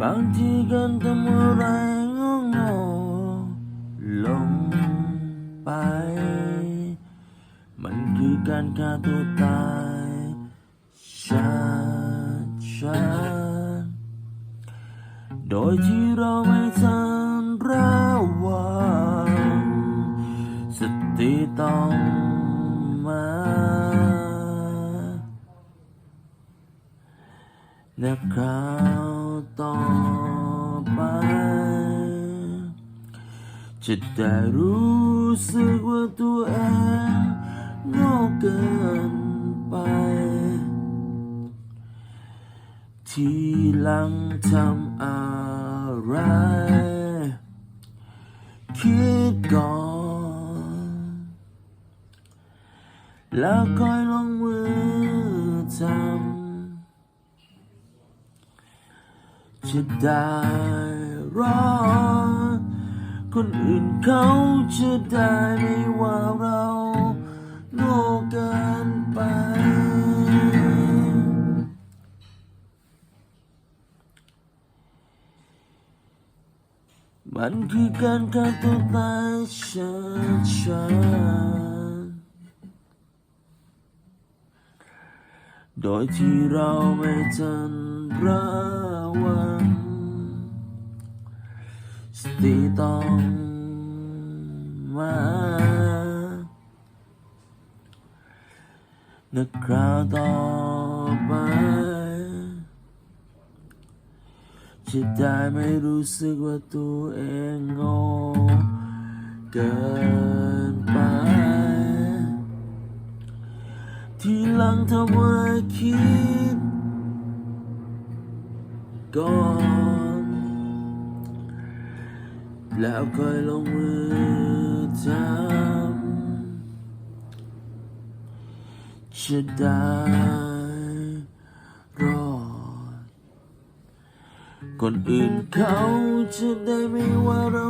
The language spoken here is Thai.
บางทีกันทำอะไรงงๆลงไป มันคือการฆ่าตัวตายชาชาโดยที่เราไม่ทันระวังสติต้องมาและคราว ต่อไป จะได้รู้สึกว่าตัวเองโง่เกินไป ทีหลังทำอะไร คิดก่อน แล้วค่อยลง จะได้รอ คนอื่นเขาจะได้ไม่ว่าเราโง่เกินไป มันคือการฆ่าตัวตายช้าช้าโดยที่เราไม่ทันระวัง สติต้องมาในคราวต่อไปจะได้ไม่รู้สึกว่าตัวเองโง่เกินไป ทีหลังทำว่คิดก่อน แล้วค่อยลงมือทำจะได้รอดคนอื่นเขาจะได้ไม่ว่าเรา